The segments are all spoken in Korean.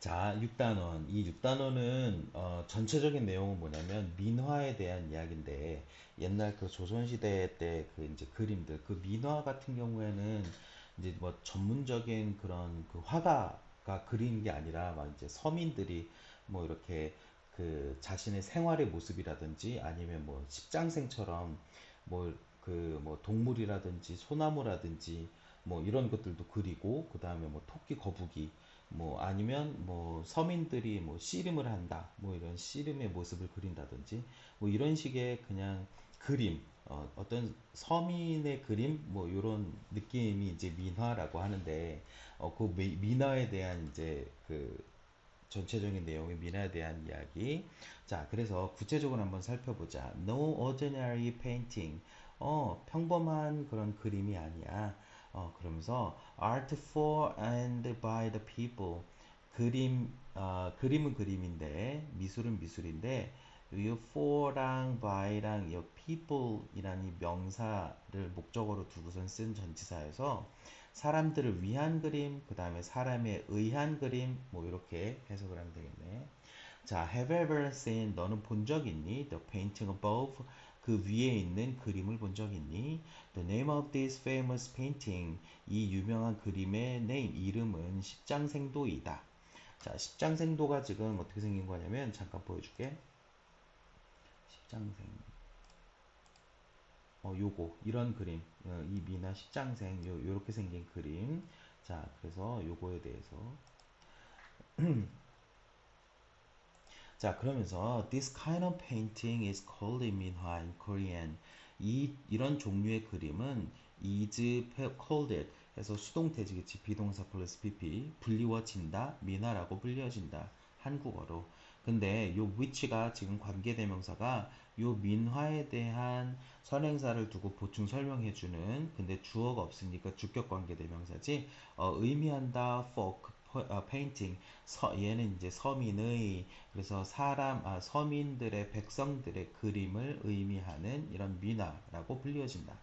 자, 6단원. 이 6단원은 어, 전체적인 내용은 뭐냐면 민화에 대한 이야기인데 옛날 그 조선시대 때 그 이제 그림들 그 민화 같은 경우에는 이제 뭐 전문적인 그런 그 화가가 그리는 게 아니라 막 이제 서민들이 뭐 이렇게 그 자신의 생활의 모습이라든지 아니면 뭐 십장생처럼 뭐 그 뭐 동물이라든지 소나무라든지 뭐 이런 것들도 그리고 그 다음에 뭐 토끼 거북이 뭐 아니면 뭐 서민들이 뭐 씨름을 한다 뭐 이런 씨름의 모습을 그린다든지 뭐 이런 식의 그냥 그림 어, 어떤 서민의 그림 뭐 이런 느낌이 이제 민화라고 하는데 어, 그 미- 민화에 대한 이제 그 전체적인 내용의 민화에 대한 이야기. 자, 그래서 구체적으로 한번 살펴보자. No ordinary painting. 어, 평범한 그런 그림이 아니야. 어, 그러면서 art for and by the people. 그림, 어, 그림은 그림인데, 미술은 미술인데, 이 for랑 by랑 이 people이라는 이 명사를 목적어로 두고선 쓴 전치사에서 사람들을 위한 그림, 그 다음에 사람에 의한 그림, 뭐 이렇게 해석을 하면 되겠네. 자, have ever seen 너는 본 적 있니? The painting above 그 위에 있는 그림을 본 적 있니? The name of this famous painting 이 유명한 그림의 name 이름은 십장생도이다. 자, 십장생도가 지금 어떻게 생긴 거냐면 잠깐 보여줄게. 십장생. 어, 요거 이런 그림 어, 이 미나 십장생 요 요렇게 생긴 그림 자 그래서 요거에 대해서 자 그러면서 this kind of painting is called in minhwa in Korean. 이 이런 종류의 그림은 is called it 해서 수동태지겠지 비동사 플러스 pp 불리워진다 민화라고 불려진다 한국어로. 근데 요 which가 지금 관계대명사가 요 민화에 대한 선행사를 두고 보충 설명해주는 근데 주어가 없으니까 주격 관계대명사지 어, 의미한다 for 어, painting 서, 얘는 이제 서민의 그래서 사람 아, 서민들의 백성들의 그림을 의미하는 이런 민화라고 불려진다.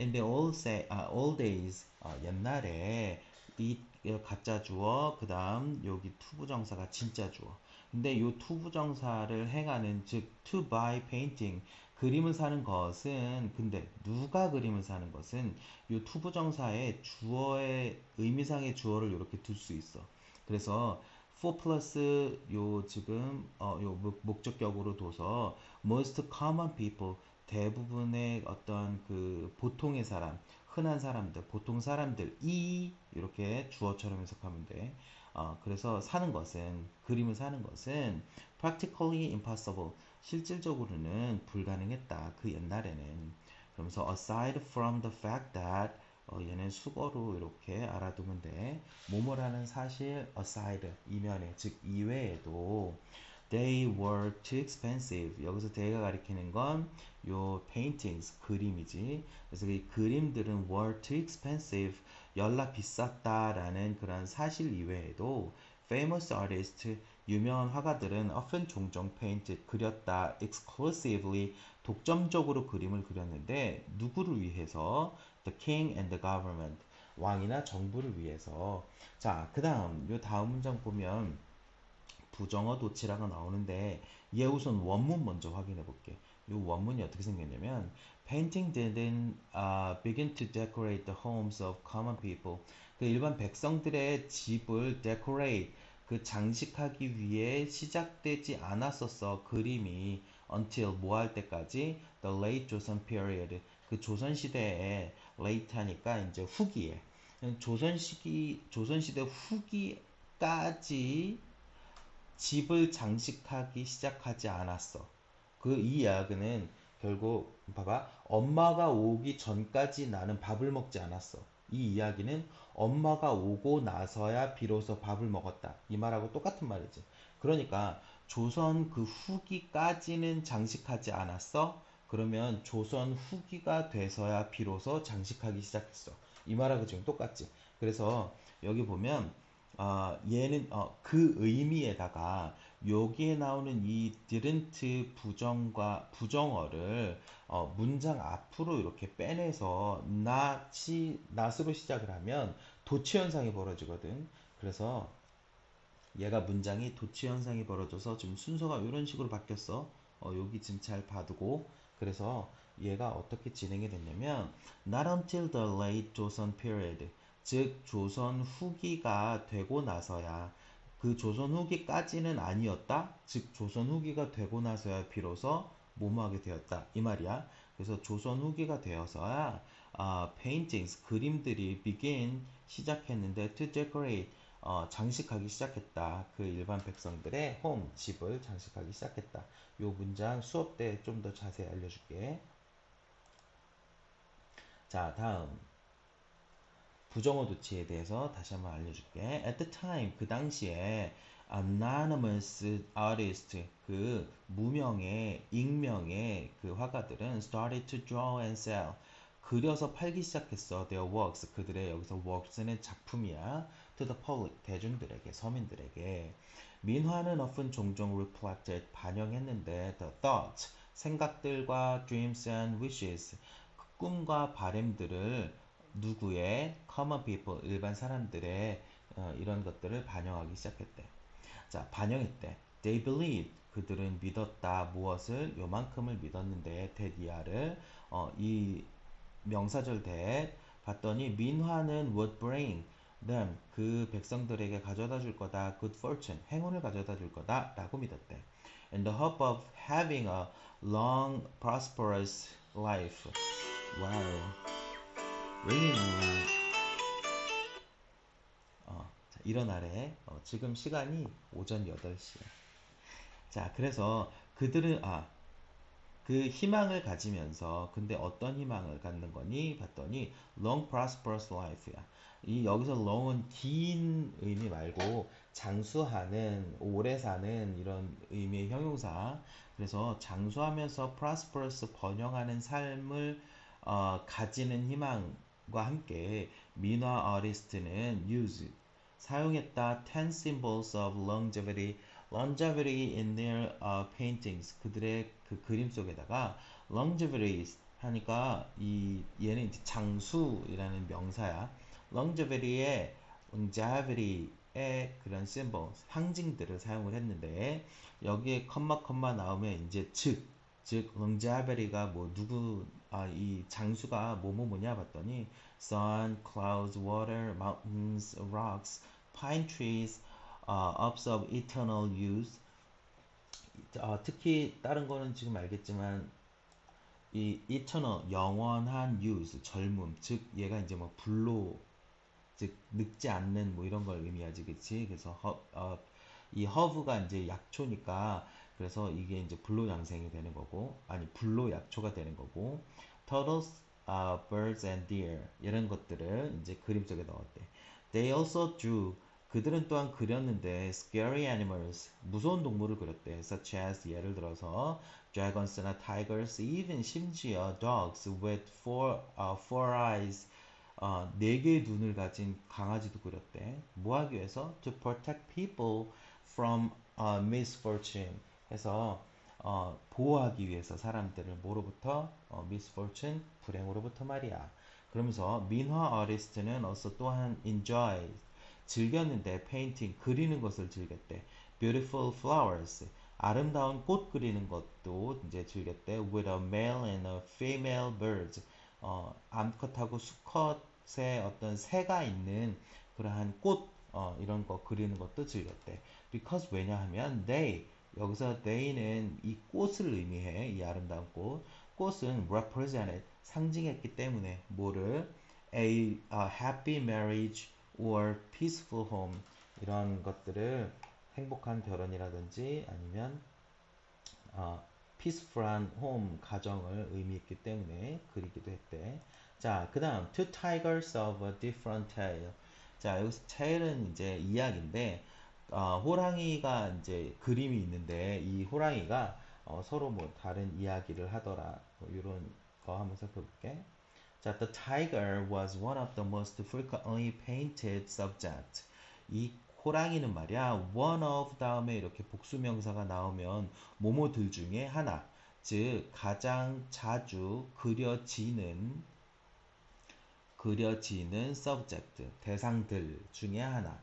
In the old, say, 아, old days 어, 옛날에 이 가짜 주어 그 다음 여기 투부정사가 진짜 주어 근데 요 투부정사를 행하는 즉 to buy painting 그림을 사는 것은 근데 누가 그림을 사는 것은 요 투부정사의 주어의 의미상의 주어를 이렇게 둘 수 있어 그래서 for 플러스 요 지금 어 요 목적격으로 둬서 most common people 대부분의 어떤 그 보통의 사람 흔한 사람들, 보통 사람들이 이렇게 주어처럼 해석하면 돼. 어, 그래서 사는 것은 그림을 사는 것은 practically impossible 실질적으로는 불가능했다. 그 옛날에는 그러면서 aside from the fact that 어, 얘는 수거로 이렇게 알아두면 돼. 뭐뭐라는 사실 aside 이면에 즉 이외에도 They were too expensive. 여기서 they가 가리키는 건 요 paintings 그림이지. 그래서 이 그림들은 were too expensive. 연락 비쌌다라는 그런 사실 이외에도 famous artist 유명한 화가들은 often 종종 paint 그렸다 exclusively 독점적으로 그림을 그렸는데 누구를 위해서 the king and the government 왕이나 정부를 위해서 자 그 다음 요 다음 문장 보면 부정어 도치라가 나오는데 얘 우선 원문 먼저 확인해 볼게. 이 원문이 어떻게 생겼냐면 Painting didn't uh, begin to decorate the homes of common people. 그 일반 백성들의 집을 decorate 그 장식하기 위해 시작되지 않았었어 그림이 until 뭐 할 때까지 the late 조선 period 그 조선 시대에 late 하니까 이제 후기에 조선 시기 조선 시대 후기까지 집을 장식하기 시작하지 않았어. 그 이 이야기는 결국 봐봐 엄마가 오기 전까지 나는 밥을 먹지 않았어. 이 이야기는 엄마가 오고 나서야 비로소 밥을 먹었다. 이 말하고 똑같은 말이지. 그러니까 조선 그 후기까지는 장식하지 않았어. 그러면 조선 후기가 돼서야 비로소 장식하기 시작했어. 이 말하고 지금 똑같지. 그래서 여기 보면 어, 얘는 어, 그 의미에다가 여기에 나오는 이 didn't 부정과 부정어를 어, 문장 앞으로 이렇게 빼내서 not이 not으로 시작을 하면 도치 현상이 벌어지거든. 그래서 얘가 문장이 도치 현상이 벌어져서 지금 순서가 이런 식으로 바뀌었어. 어, 여기 지금 잘 봐두고 그래서 얘가 어떻게 진행이 됐냐면 not until the late 조선 period 즉 조선 후기가 되고 나서야 그 조선 후기까지는 아니었다. 즉 조선 후기가 되고 나서야 비로소 뭐뭐하게 되었다 이 말이야. 그래서 조선 후기가 되어서야 아, paintings 그림들이 begin 시작했는데 to decorate 어, 장식하기 시작했다. 그 일반 백성들의 홈 집을 장식하기 시작했다. 요 문장 수업 때 좀 더 자세히 알려줄게. 자 다음 부정어 도치에 대해서 다시 한번 알려줄게. At the time 그 당시에 anonymous artist 그 무명의 익명의 그 화가들은 started to draw and sell 그려서 팔기 시작했어. Their works 그들의 여기서 works는 작품이야. To the public 대중들에게 서민들에게 민화는 often 종종 reflected 반영했는데 the thoughts 생각들과 dreams and wishes 그 꿈과 바램들을 누구의 common people 일반 사람들의 어, 이런 것들을 반영하기 시작했대. 자 반영했대. They believed 그들은 믿었다 무엇을 요만큼을 믿었는데 대디아를 어, 이 명사절 대 봤더니 민화는 would bring them 그 백성들에게 가져다 줄 거다 good fortune 행운을 가져다 줄 거다 라고 믿었대. In the hope of having a long prosperous life. Wow. 왜냐면 어, 자, 일어나래. 어, 지금 시간이 오전 8시야. 자, 그래서 그들은 아, 그 희망을 가지면서 근데 어떤 희망을 갖는 거니 봤더니 long prosperous life야. 이 여기서 long은 긴 의미 말고 장수하는 오래 사는 이런 의미의 형용사. 그래서 장수하면서 prosperous 번영하는 삶을 어, 가지는 희망 과 함께 민화 아리스트는 use 사용했다 10 symbols of longevity longevity in their uh, paintings 그들의 그 그림 속에다가 longevity 하니까 이 얘는 이제 장수이라는 명사야. longevity의 longevity의 그런 심볼 상징들을 사용을 했는데 여기에 컴마 컴마 나오면 이제 즉, 즉 longevity가 뭐 누구 아, 이 장수가 뭐뭐 뭐냐 봤더니 sun, clouds, water, mountains, rocks, pine trees, uh, ups of eternal youth. 어, 특히 다른 거는 지금 알겠지만 이 eternal 영원한 youth 젊음 즉 얘가 이제 뭐 불로 즉 늙지 않는 뭐 이런 걸 의미하지 그치 그래서 허, 어, 이 허브가 이제 약초니까 그래서 이게 이제 불로 양생이 되는 거고 아니 불로 약초가 되는 거고 turtles, uh, birds and deer 이런 것들을 이제 그림 속에 넣었대. They also drew 그들은 또한 그렸는데 scary animals 무서운 동물을 그렸대. such as 예를 들어서 dragons나 tigers, even 심지어 dogs with four, uh, four eyes 어, 네 개의 눈을 가진 강아지도 그렸대. 뭐 하기 위해서? To protect people from uh, misfortune. 해서 어, 보호하기 위해서 사람들을 뭐로부터? 어, misfortune, 불행으로부터 말이야. 그러면서 민화 아리스트는 also 또한 enjoy, 즐겼는데 painting, 그리는 것을 즐겼대. beautiful flowers, 아름다운 꽃 그리는 것도 이제 즐겼대. with a male and a female birds, 어, 암컷하고 수컷의 어떤 새가 있는 그러한 꽃 어, 이런 거 그리는 것도 즐겼대. because 왜냐하면 they 여기서 they는 이 꽃을 의미해 이 아름다운 꽃. 꽃은 represented 상징했기 때문에 뭐를 a, a happy marriage or peaceful home 이런 것들을 행복한 결혼이라든지 아니면 어, peaceful한 home 가정을 의미했기 때문에 그리기도 했대. 자, 그 다음 two tigers of a different tail. 자, 여기서 tail은 이제 이야기인데 어, 호랑이가 이제 그림이 있는데 이 호랑이가 어, 서로 뭐 다른 이야기를 하더라. 뭐 이런 거 한번 살펴볼게. 자, the tiger was one of the most frequently painted subjects. 이 호랑이는 말이야 one of 다음에 이렇게 복수명사가 나오면 모모들 중에 하나 즉 가장 자주 그려지는 그려지는 subject 대상들 중에 하나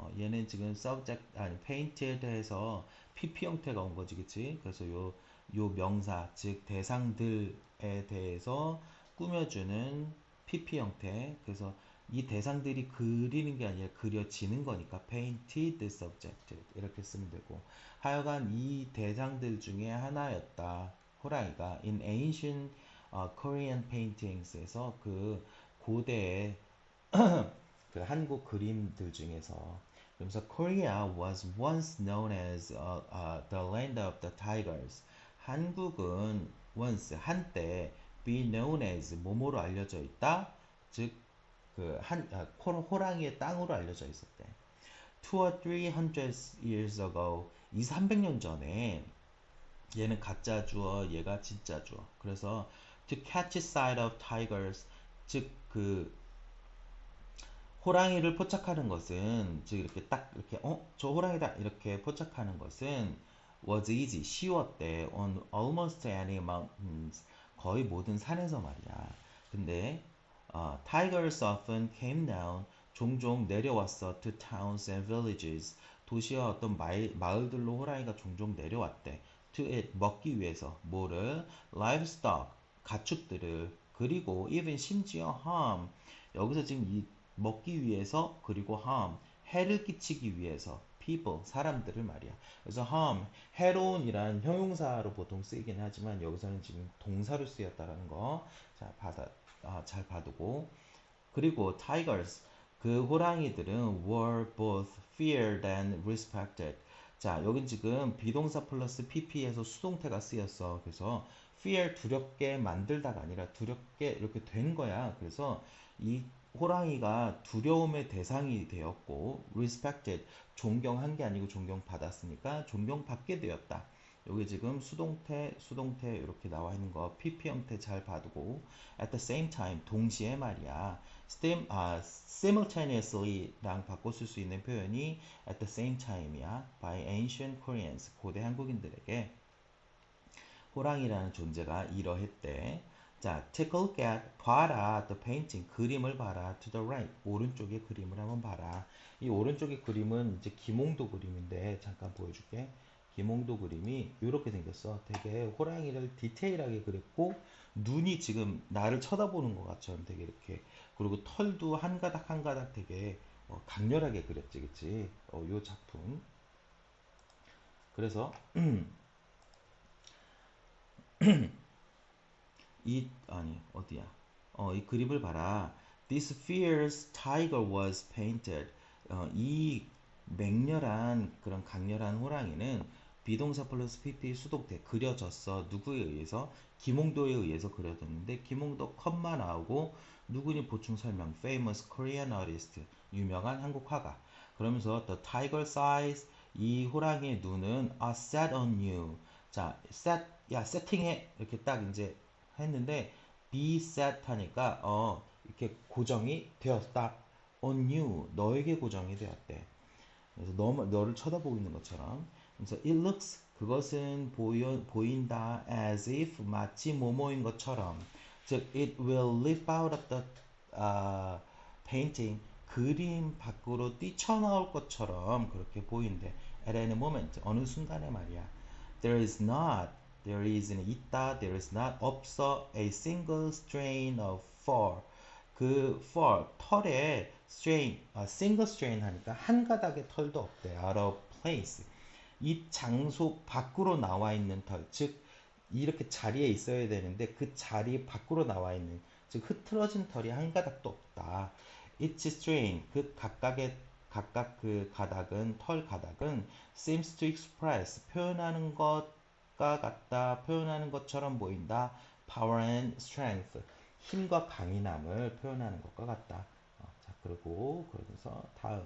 어, 얘는 지금 subject 아니 painted 해서 PP 형태가 온 거지, 그치? 그래서 요, 요 명사, 즉 대상들에 대해서 꾸며주는 PP 형태. 그래서 이 대상들이 그리는 게 아니라 그려지는 거니까 painted subject 이렇게 쓰면 되고 하여간 이 대상들 중에 하나였다. 호랑이가 in ancient uh, Korean paintings에서 그 고대의 그 한국 그림들 중에서 그러면서 Korea was once known as uh, uh, the land of the tigers. 한국은 once 한때 be known as 뭐뭐로 알려져 있다. 즉그한 아, 호랑이의 땅으로 알려져 있었대. Two or three hundred years ago, 이 300년 전에 얘는 가짜 주어, 얘가 진짜 주어. 그래서 to catch sight of tigers, 즉 그 호랑이를 포착하는 것은 즉 이렇게 딱 이렇게 어? 저 호랑이다! 이렇게 포착하는 것은 was easy. 쉬웠대 on almost any mountains. 거의 모든 산에서 말이야. 근데 어, tigers often came down 종종 내려왔어 to towns and villages. 도시와 어떤 마을, 마을들로 호랑이가 종종 내려왔대. to eat 먹기 위해서. 뭐를? livestock 가축들을. 그리고 even 심지어 harm. 여기서 지금 이 먹기 위해서 그리고 harm 해를 끼치기 위해서 people 사람들을 말이야. 그래서 harm 해로운이란 형용사로 보통 쓰이긴 하지만 여기서는 지금 동사로 쓰였다라는 거. 자, 받아 아, 잘 봐두고 그리고 tigers 그 호랑이들은 were both feared and respected. 자, 여긴 지금 비동사 플러스 pp에서 수동태가 쓰였어. 그래서 fear 두렵게 만들다가 아니라 두렵게 이렇게 된 거야. 그래서 이 호랑이가 두려움의 대상이 되었고 respected 존경한 게 아니고 존경받았으니까 존경받게 되었다. 여기 지금 수동태, 수동태 이렇게 나와 있는 거 PP 형태 잘 봐두고 at the same time 동시에 말이야. stim, 아, simultaneously랑 바꿔 쓸 수 있는 표현이 at the same time이야. by ancient Koreans 고대 한국인들에게 호랑이라는 존재가 이러했대. 자, take a look at 봐라 the painting 그림을 봐라 to the right 오른쪽의 그림을 한번 봐라. 이 오른쪽의 그림은 이제 김홍도 그림인데 잠깐 보여줄게. 김홍도 그림이 이렇게 생겼어. 되게 호랑이를 디테일하게 그렸고 눈이 지금 나를 쳐다보는 것 같처럼 되게 이렇게 그리고 털도 한 가닥 한 가닥 되게 어, 강렬하게 그렸지, 그치? 어, 요 작품. 그래서 이 아니 어디야? 어, 이 그림을 봐라. This fierce tiger was painted. 어, 이 맹렬한 그런 강렬한 호랑이는 비동사 플러스 pp 수동태 그려졌어. 누구에 의해서? 김홍도에 의해서 그려졌는데 김홍도 컷만 나오고 누구니 보충 설명 famous Korean artist 유명한 한국 화가 그러면서 the tiger's eyes 이 호랑이의 눈은 are set on you 자 set 야 세팅해 이렇게 딱 이제 했는데 be set 하니까 어 이렇게 고정이 되었다. on you. 너에게 고정이 되었대. 그래서 너, 너를 쳐다보고 있는 것처럼. 그래서 it looks 그것은 보여, 보인다 as if 마치 뭐뭐인 것처럼. 즉 it will leap out of the uh, painting. 그림 밖으로 뛰쳐나올 것처럼 그렇게 보인대. at any moment. 어느 순간에 말이야. There is not there is는 있다 there is not 없어 a single strain of fur 그 fur 털에 strain 아, single strain 하니까 한 가닥의 털도 없대 out of place 이 장소 밖으로 나와 있는 털, 즉 이렇게 자리에 있어야 되는데 그 자리 밖으로 나와 있는 즉 흐트러진 털이 한 가닥도 없다. Each strain 그 각각의 각각 그 가닥은 털 가닥은 seems to express 표현하는 것 과 같다 표현하는 것처럼 보인다. power and strength. 힘과 강인함을 표현하는 것과 같다. 어, 자 그리고 그러면서 다음.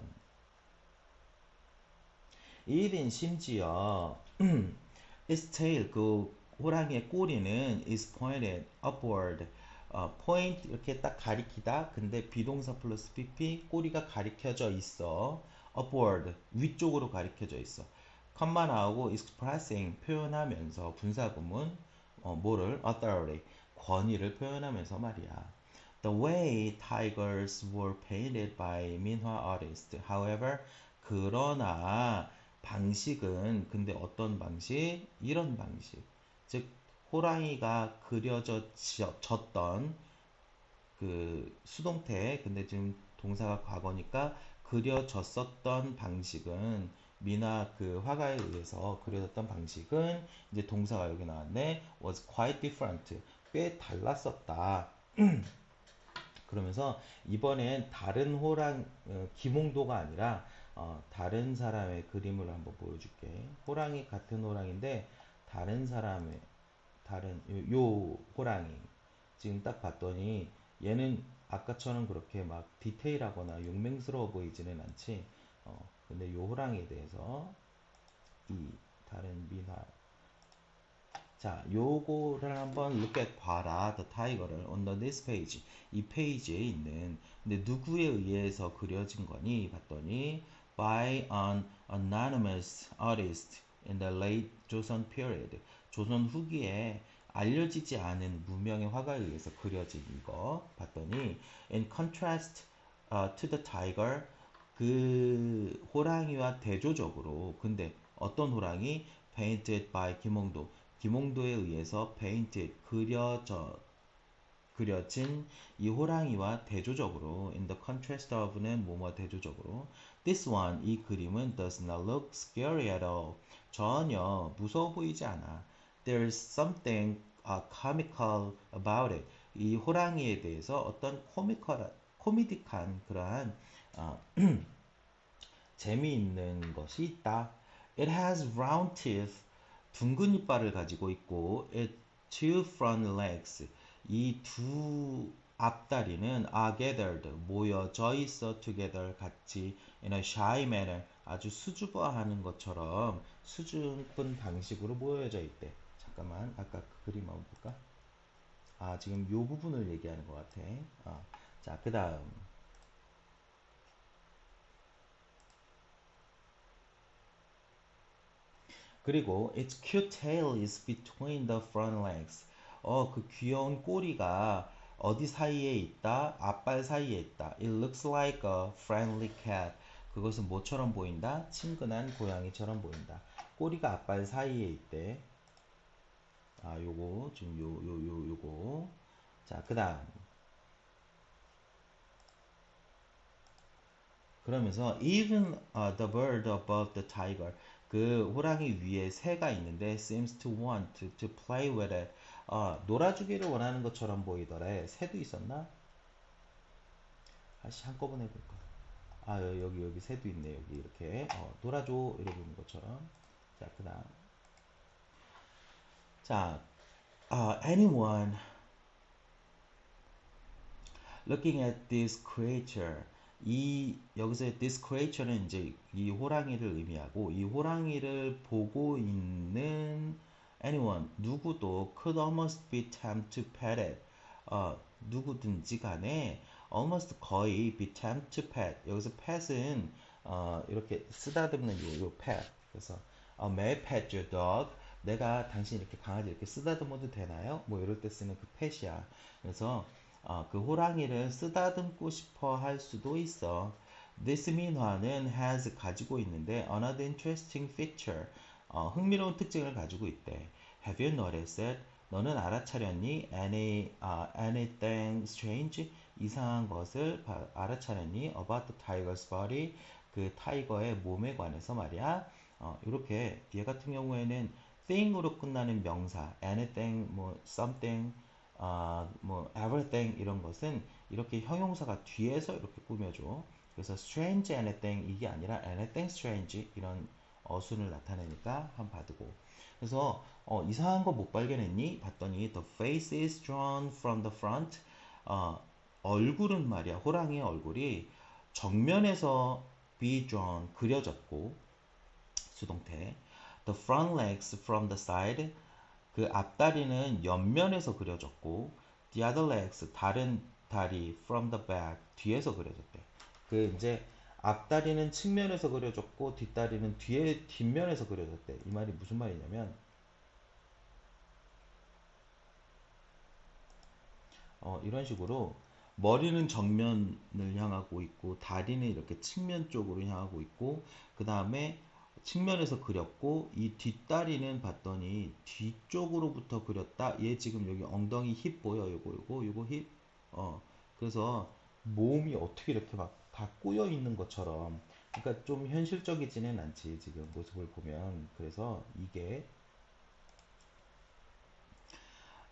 even 심지어 its tail 그 호랑이의 꼬리는 is pointed upward. 어, point 이렇게 딱 가리키다. 근데 비동사 플러스 pp 꼬리가 가리켜져 있어. upward 위쪽으로 가리켜져 있어 컴마 나오고 expressing 표현하면서 분사구문 어, 뭐를 authority 권위를 표현하면서 말이야 The way tigers were painted by 민화 artists, however, 그러나 방식은 근데 어떤 방식? 이런 방식. 즉 호랑이가 그려졌던 그 수동태 근데 지금 동사가 과거니까 그려졌었던 방식은 미나 그 화가에 의해서 그려졌던 방식은 이제 동사가 여기 나왔네. Was quite different. 꽤 달랐었다. 그러면서 이번엔 다른 호랑 어, 기몽도가 아니라 어, 다른 사람의 그림을 한번 보여줄게. 호랑이 같은 호랑인데 다른 사람의 다른 요, 요 호랑이. 지금 딱 봤더니 얘는 아까처럼 그렇게 막 디테일하거나 용맹스러워 보이지는 않지. 어, 근데 요 호랑이에 대해서 이 다른 민화 자, 요거를 한번 look at 봐라. The tiger를 on this page. 이 페이지에 있는 근데 누구에 의해서 그려진 거니? 봤더니 by an anonymous artist in the late Joseon period. 조선 후기에 알려지지 않은 무명의 화가에 의해서 그려진 이거 봤더니 in contrast uh, to the tiger 그 호랑이와 대조적으로 근데 어떤 호랑이 painted by 김홍도 김홍도에 의해서 painted 그려져 그려진 이 호랑이와 대조적으로 in the contrast of는 뭐뭐 대조적으로 this one 이 그림은 does not look scary at all 전혀 무서워 보이지 않아 there's something uh, comical about it. 이 호랑이에 대해서 어떤 코미컬, 코미딕한 그러한 어, 재미있는 것이 있다. It has round teeth. 둥근 이빨을 가지고 있고, it two front legs. 이 두 앞다리는 are gathered. 모여져 있어 together. 같이 in a shy manner. 아주 수줍어하는 것처럼 수줍은 방식으로 모여져 있대. 잠깐만 아까 그 그림 한번 볼까? 아 지금 요 부분을 얘기하는 것 같아. 어. 자그 다음 그리고 its cute tail is between the front legs. 어 그 귀여운 꼬리가 어디 사이에 있다? 앞발 사이에 있다. It looks like a friendly cat. 그것은 뭐처럼 보인다? 친근한 고양이처럼 보인다. 꼬리가 앞발 사이에 있대. 아, 요거 지금 요 요 요 요, 거 자, 그다음 그러면서 even uh, the bird above the tiger 그 호랑이 위에 새가 있는데 seems to want to, play with it. 어, 놀아주기를 원하는 것처럼 보이더래. 새도 있었나? 다시 한꺼번에 볼까? 아 여기 여기 새도 있네. 여기 이렇게. 어, 놀아줘. 이러는 것처럼. 자 그다음. 자, uh, anyone looking at this creature 이 여기서 this creature는 이제 이 호랑이를 의미하고 이 호랑이를 보고 있는 anyone 누구도 could almost be tempted to pet it 어, 누구든지 간에 almost 거의 be tempted to pet 여기서 pet은 어, 이렇게 쓰다듬는 요, 요 pet 그래서 uh, may pet your dog 내가 당신 이렇게 강아지 이렇게 쓰다듬어도 되나요? 뭐 이럴 때 쓰는 그 펫이야. 그래서 어, 그 호랑이를 쓰다듬고 싶어 할 수도 있어. This 민화는 has 가지고 있는데 another interesting feature 어, 흥미로운 특징을 가지고 있대. Have you noticed? 너는 알아차렸니? Any, uh, anything strange? 이상한 것을 바, 알아차렸니? About the tiger's body? 그 타이거의 몸에 관해서 말이야. 어, 이렇게 뒤에 같은 경우에는 thing으로 끝나는 명사, anything, 뭐 something, 아, 뭐 everything 이런 것은 이렇게 형용사가 뒤에서 이렇게 꾸며줘. 그래서 strange anything 이게 아니라 anything strange 이런 어순을 나타내니까 한 봐두고. 그래서 어, 이상한 거 못 발견했니? 봤더니 the face is drawn from the front. 어, 얼굴은 말이야 호랑이의 얼굴이 정면에서 be drawn 그려졌고 수동태 The front legs from the side. 그 앞다리는 옆면에서 그려졌고 the other legs 다른 다리 from the back 뒤에서 그려졌대. 그 이제 앞다리는 측면에서 그려졌고 뒷다리는 뒤에 뒷면에서 그려졌대. 이 말이 무슨 말이냐면 어, 이런 식으로 머리는 정면을 향하고 있고 다리는 이렇게 측면 쪽으로 향하고 있고 그 다음에 측면에서 그렸고 이 뒷다리는 봤더니 뒤쪽으로부터 그렸다. 얘 지금 여기 엉덩이 힙 보여? 요거 요거 요거 힙. 어. 그래서 몸이 어떻게 이렇게 막 다 꼬여 있는 것처럼 그러니까 좀 현실적이지는 않지 지금 모습을 보면 그래서 이게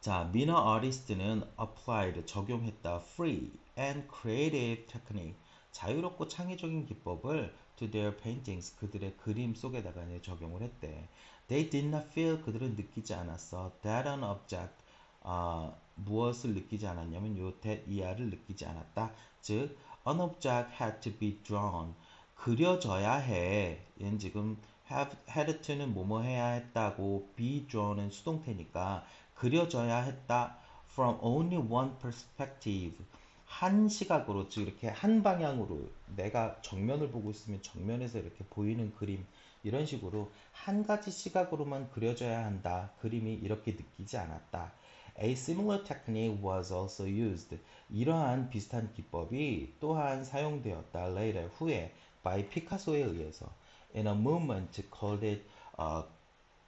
자, 미너 아티스트는 applied 적용했다 free and creative technique 자유롭고 창의적인 기법을 to their paintings 그들의 그림 속에다가 이제 적용을 했대. They did not feel 그들은 느끼지 않았어. that an object 아, 무엇을 느끼지 않았냐면 요 that 이하를 느끼지 않았다. 즉 an object had to be drawn 그려져야 해. 얘는 지금 have had to는 뭐뭐 해야 했다고 be drawn은 수동태니까 그려져야 했다. from only one perspective 한 시각으로 즉 이렇게 한 방향으로 내가 정면을 보고 있으면 정면에서 이렇게 보이는 그림 이런 식으로 한 가지 시각으로만 그려져야 한다. 그림이 이렇게 느끼지 않았다. A similar technique was also used. 이러한 비슷한 기법이 또한 사용되었다. later 후에 by 피카소에 의해서 in a movement called it uh,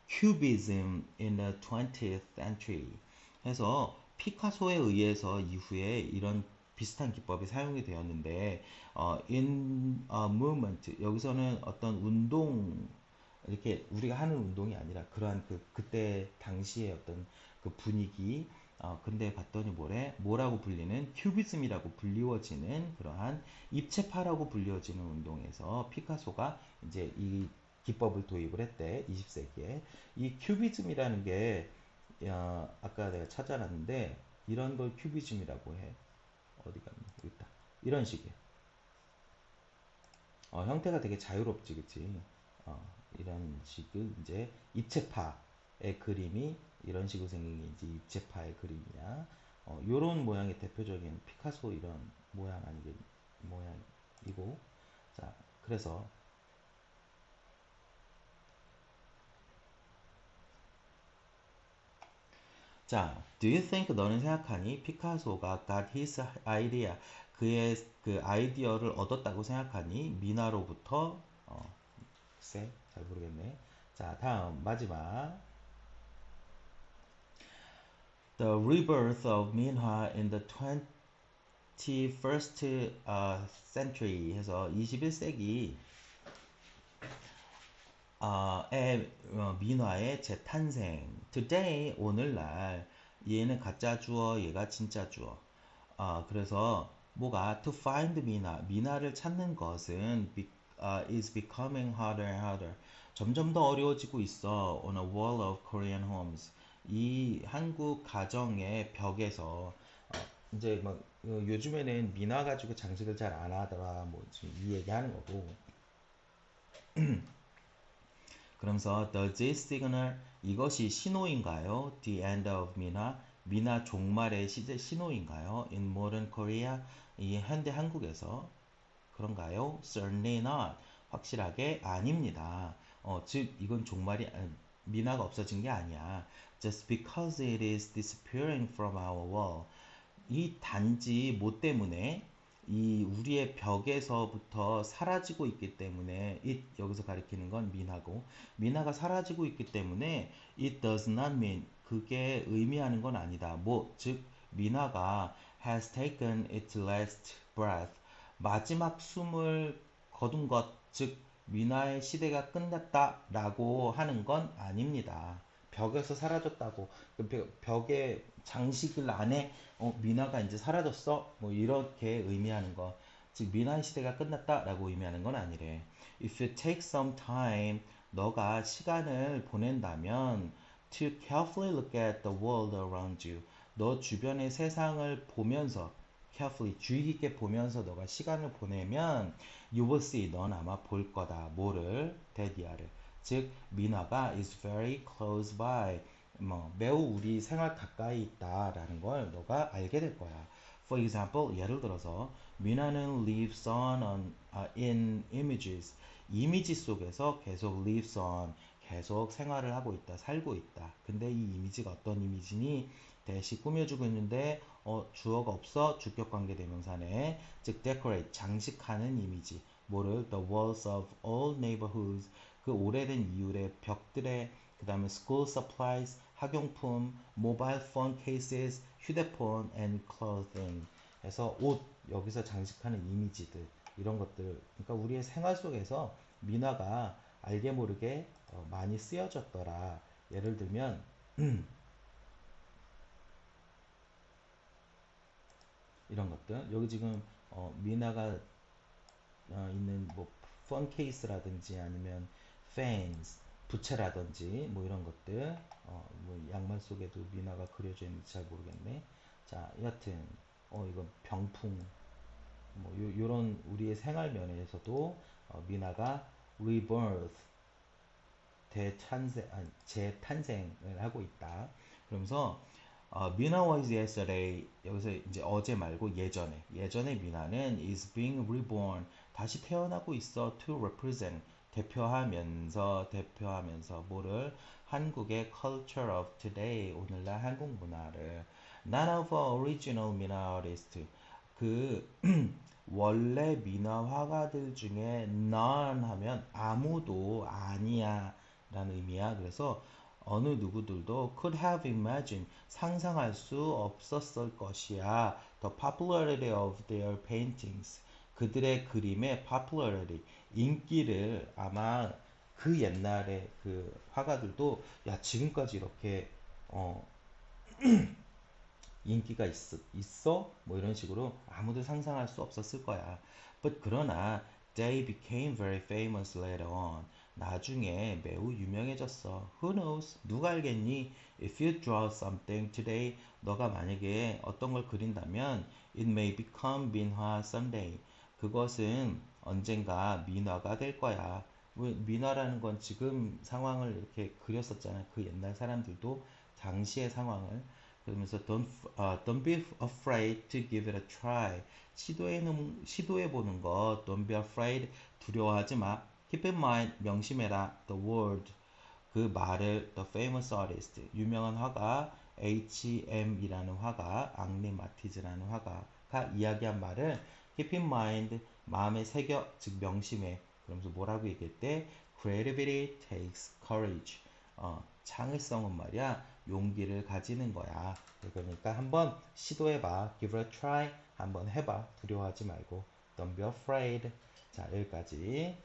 Cubism in the 20th century. 해서 피카소에 의해서 이후에 이런 비슷한 기법이 사용이 되었는데 어, in a movement 여기서는 어떤 운동 이렇게 우리가 하는 운동이 아니라 그러한 그 그때 당시의 어떤 그 분위기 어, 근데 봤더니 뭐래? 뭐라고 불리는 큐비즘이라고 불리워지는 그러한 입체파라고 불리워지는 운동에서 피카소가 이제 이 기법을 도입을 했대 20세기에. 이 큐비즘이라는 게 야, 아까 내가 찾아놨는데 이런 걸 큐비즘이라고 해 어디 갔나? 있다. 이런 식이야 어, 형태가 되게 자유롭지 그치? 어, 이런 식의 이제 입체파의 그림이 이런 식으로 생긴 게 이제 입체파의 그림이야 어, 요런 모양의 대표적인 피카소 이런 모양 아니겠 모양이고. 자 그래서 자, do you think 너는 생각하니 피카소가 got his idea 그의 그 아이디어를 얻었다고 생각하니 미나로부터 어, 글쎄 잘 모르겠네. 자, 다음 마지막 The rebirth of Minha in the 21st uh, century 해서 21세기 어, 의, 어, 민화의 재탄생. Today, 오늘날, 얘는 가짜 주어, 얘가 진짜 주어. 어, 그래서 뭐가 to find 미나, 미나를 찾는 것은 be, uh, is becoming harder and harder. 점점 더 어려워지고 있어. On a wall of Korean homes. 이 한국 가정의 벽에서 어, 이제 막 어, 요즘에는 미나 가지고 장식을 잘 안 하더라. 뭐 지금 이 얘기하는 거고. 그러면서 does this signal 이것이 신호인가요? The end of 미나 미나 종말의 시제 신호인가요? In modern Korea 이 현대 한국에서 그런가요? Certainly not 확실하게 아닙니다. 어, 즉 이건 종말이 미나가 없어진 게 아니야. Just because it is disappearing from our wall 이 단지 뭐 때문에 이 우리의 벽에서부터 사라지고 있기 때문에 it 여기서 가리키는 건 민하고 민하가 사라지고 있기 때문에 it does not mean 그게 의미하는 건 아니다. 뭐즉 민하가 has taken its last breath 마지막 숨을 거둔 것즉 민하의 시대가 끝났다라고 하는 건 아닙니다. 벽에서 사라졌다고 그 벽에 장식을 안에 어, 민화가 이제 사라졌어 뭐 이렇게 의미하는 거. 즉 민화 시대가 끝났다라고 의미하는 건 아니래. If you take some time, 너가 시간을 보낸다면 to carefully look at the world around you. 너 주변의 세상을 보면서 carefully 주의 깊게 보면서 너가 시간을 보내면 you will see 넌 아마 볼 거다. 뭐를? 데디아를. 즉 민화가 is very close by 뭐 매우 우리 생활 가까이 있다라는 걸 너가 알게 될 거야. For example, 예를 들어서 민화는 lives on, on uh, in images. 이미지 속에서 계속 lives on, 계속 생활을 하고 있다, 살고 있다. 근데 이 이미지가 어떤 이미지니? 대시 꾸며주고 있는데 어, 주어가 없어 주격 관계 대명사네 즉 decorate 장식하는 이미지 뭐를 the walls of all neighborhoods 그 오래된 이웃의 벽들의 그 다음에 school supplies 학용품 mobile phone cases 휴대폰 and clothing. 해서 옷 여기서 장식하는 이미지들 이런 것들. 그러니까 우리의 생활 속에서 민화가 알게 모르게 어, 많이 쓰여졌더라. 예를 들면 이런 것들. 여기 지금 어, 미나가 어, 있는 뭐 펀 케이스라든지 아니면 fans 부채라든지 뭐 이런 것들 어, 뭐 양말 속에도 미나가 그려져 있는지 잘 모르겠네. 자 여하튼 어 이건 병풍. 뭐 요, 요런 우리의 생활 면에서도 어, 미나가 rebirth 대탄생 아니, 재탄생을 하고 있다. 그러면서 어, 미나 was yesterday. 여기서 이제 어제 말고 예전에. 예전에 미나는 is being reborn. 다시 태어나고 있어. to represent 대표하면서 대표하면서 뭐를 한국의 culture of today 오늘날 한국 문화를 none of original Mina artists 그 원래 민화 화가들 중에 none 하면 아무도 아니야 라는 의미야 그래서 어느 누구들도 could have imagined 상상할 수 없었을 것이야 the popularity of their paintings 그들의 그림의 popularity 인기를 아마 그 옛날에 그 화가들도 야 지금까지 이렇게 어 인기가 있, 있어? 뭐 이런 식으로 아무도 상상할 수 없었을 거야. But 그러나 they became very famous later on. 나중에 매우 유명해졌어. Who knows? 누가 알겠니? If you draw something today, 너가 만약에 어떤 걸 그린다면 it may become 민화 someday. 그것은 언젠가 민화가 될 거야. 민화라는 건 지금 상황을 이렇게 그렸었잖아. 그 옛날 사람들도 당시의 상황을 그러면서 don't, uh, don't be afraid to give it a try. 시도해는, 시도해 보는 것. Don't be afraid. 두려워하지 마. Keep in mind. 명심해라. The word. 그 말을 the famous artist. 유명한 화가 H.M.이라는 화가 앙리 마티즈라는 화가가 이야기한 말을 keep in mind. 마음에 새겨. 즉 명심해. 그러면서 뭐라고 얘기했대? Creativity takes courage. 어, 창의성은 말이야 용기를 가지는 거야. 그러니까 한번 시도해봐. Give it a try. 한번 해봐. 두려워하지 말고. Don't be afraid. 자 여기까지.